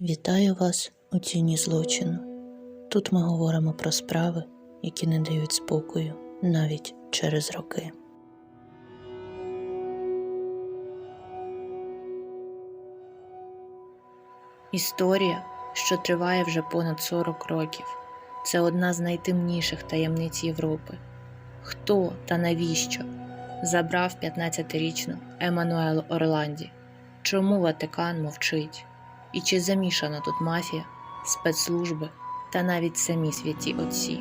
Вітаю вас у тіні злочину. Тут ми говоримо про справи, які не дають спокою навіть через роки. Історія, що триває вже понад 40 років, це одна з найтемніших таємниць Європи. Хто та навіщо забрав 15-річну Еммануелу Орланді? Чому Ватикан мовчить? І чи замішана тут мафія, спецслужби та навіть самі святі отці?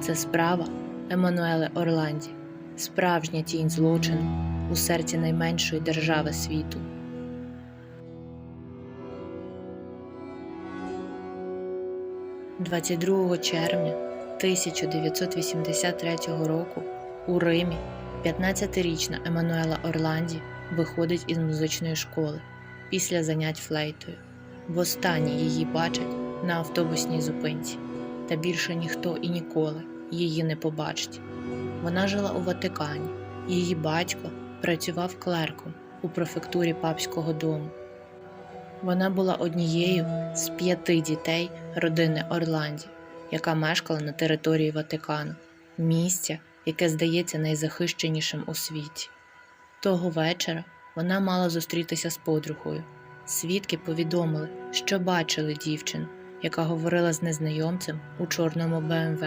Це справа Еммануели Орланді, справжня тінь злочину у серці найменшої держави світу. – 22 червня 1983 року у Римі 15-річна Еммануела Орланді виходить із музичної школи після занять флейтою. Востаннє її бачать на автобусній зупинці, та більше ніхто і ніколи її не побачить. Вона жила у Ватикані, її батько працював клерком у префектурі папського дому. Вона була однією з п'яти дітей родини Орланді, яка мешкала на території Ватикану, місця, яке здається найзахищенішим у світі. Того вечора вона мала зустрітися з подругою. Свідки повідомили, що бачили дівчину, яка говорила з незнайомцем у чорному БМВ.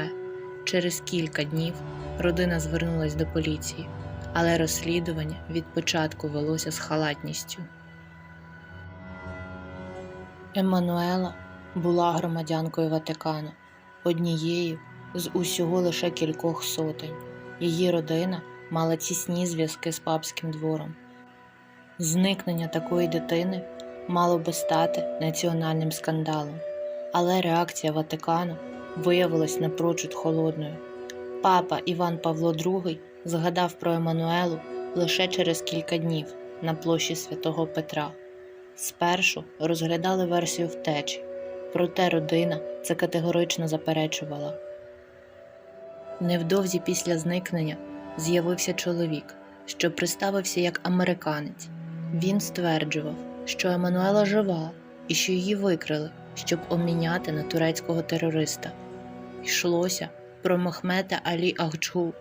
Через кілька днів родина звернулась до поліції, але розслідування від початку велося з халатністю. Еммануела була громадянкою Ватикану, однією з усього лише кількох сотень. Її родина мала тісні зв'язки з папським двором. Зникнення такої дитини мало би стати національним скандалом, але реакція Ватикану виявилась напрочуд холодною. Папа Іван Павло II згадав про Еммануелу лише через кілька днів на площі святого Петра. Спершу розглядали версію втечі, проте родина це категорично заперечувала. Невдовзі після зникнення з'явився чоловік, що представився як американець. Він стверджував, що Еммануела жива і що її викрили, щоб обміняти на турецького терориста. Йшлося про Мохмета Алі Ахджу,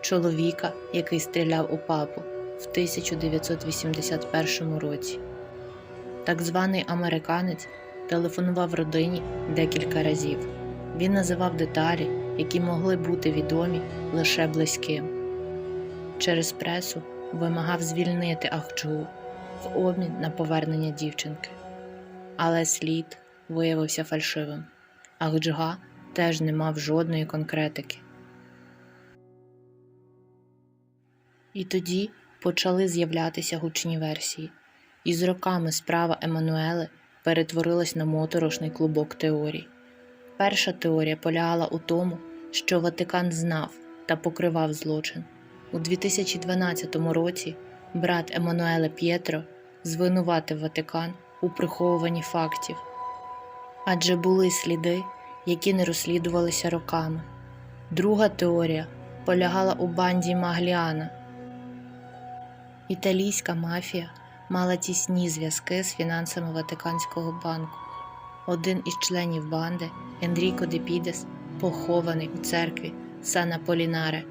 чоловіка, який стріляв у папу в 1981 році. Так званий американець телефонував родині декілька разів. Він називав деталі, які могли бути відомі лише близьким. Через пресу вимагав звільнити Ахджу в обмін на повернення дівчинки. Але слід виявився фальшивим. Ахджга теж не мав жодної конкретики. І тоді почали з'являтися гучні версії, і з роками справа Еммануели перетворилась на моторошний клубок теорій. Перша теорія полягала у тому, що Ватикан знав та покривав злочин. У 2012 році брат Еммануеле П'єтро звинуватив Ватикан у приховуванні фактів, адже були сліди, які не розслідувалися роками. Друга теорія полягала у банді Магліана. Італійська мафія мала тісні зв'язки з фінансами Ватиканського банку. Один із членів банди, Енріко де Підес, похований у церкві Сана Полінаре.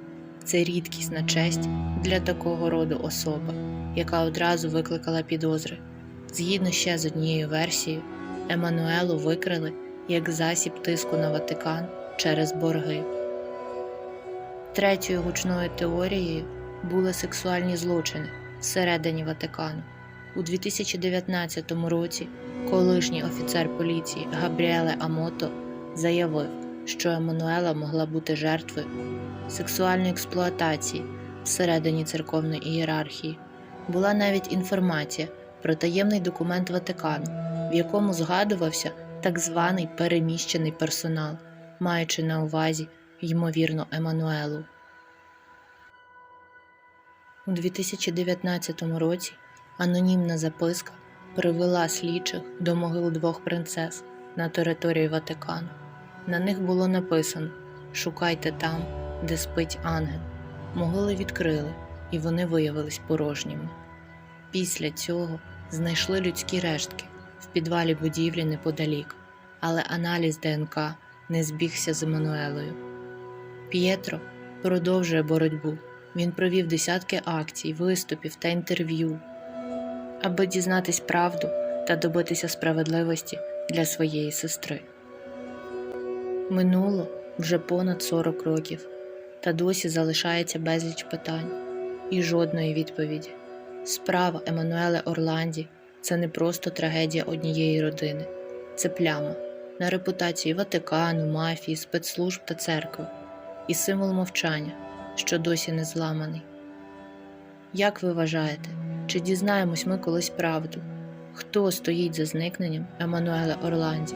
Це рідкісна честь для такого роду особи, яка одразу викликала підозри. Згідно ще з однією версією, Еммануелу викрили як засіб тиску на Ватикан через борги. Третьою гучною теорією були сексуальні злочини всередині Ватикану. У 2019 році колишній офіцер поліції Габріеле Амото заявив, що Еммануела могла бути жертвою сексуальної експлуатації всередині церковної ієрархії. Була навіть інформація про таємний документ Ватикану, в якому згадувався так званий переміщений персонал, маючи на увазі, ймовірно, Еммануелу. У 2019 році анонімна записка привела слідчих до могил двох принцес на території Ватикану. На них було написано Шукайте там, де спить ангел. Могили відкрили, і вони виявились порожніми. Після цього знайшли людські рештки, в підвалі будівлі неподалік, але аналіз ДНК не збігся з Еммануелою. П'єтро продовжує боротьбу. Він провів десятки акцій, виступів та інтерв'ю, аби дізнатись правду та добитися справедливості для своєї сестри. Минуло вже понад 40 років, та досі залишається безліч питань і жодної відповіді. Справа Еммануеле Орланді це не просто трагедія однієї родини, це пляма на репутації Ватикану, мафії, спецслужб та церкви і символ мовчання, що досі не зламаний. Як ви вважаєте, чи дізнаємось ми колись правду? Хто стоїть за зникненням Еммануела Орланді?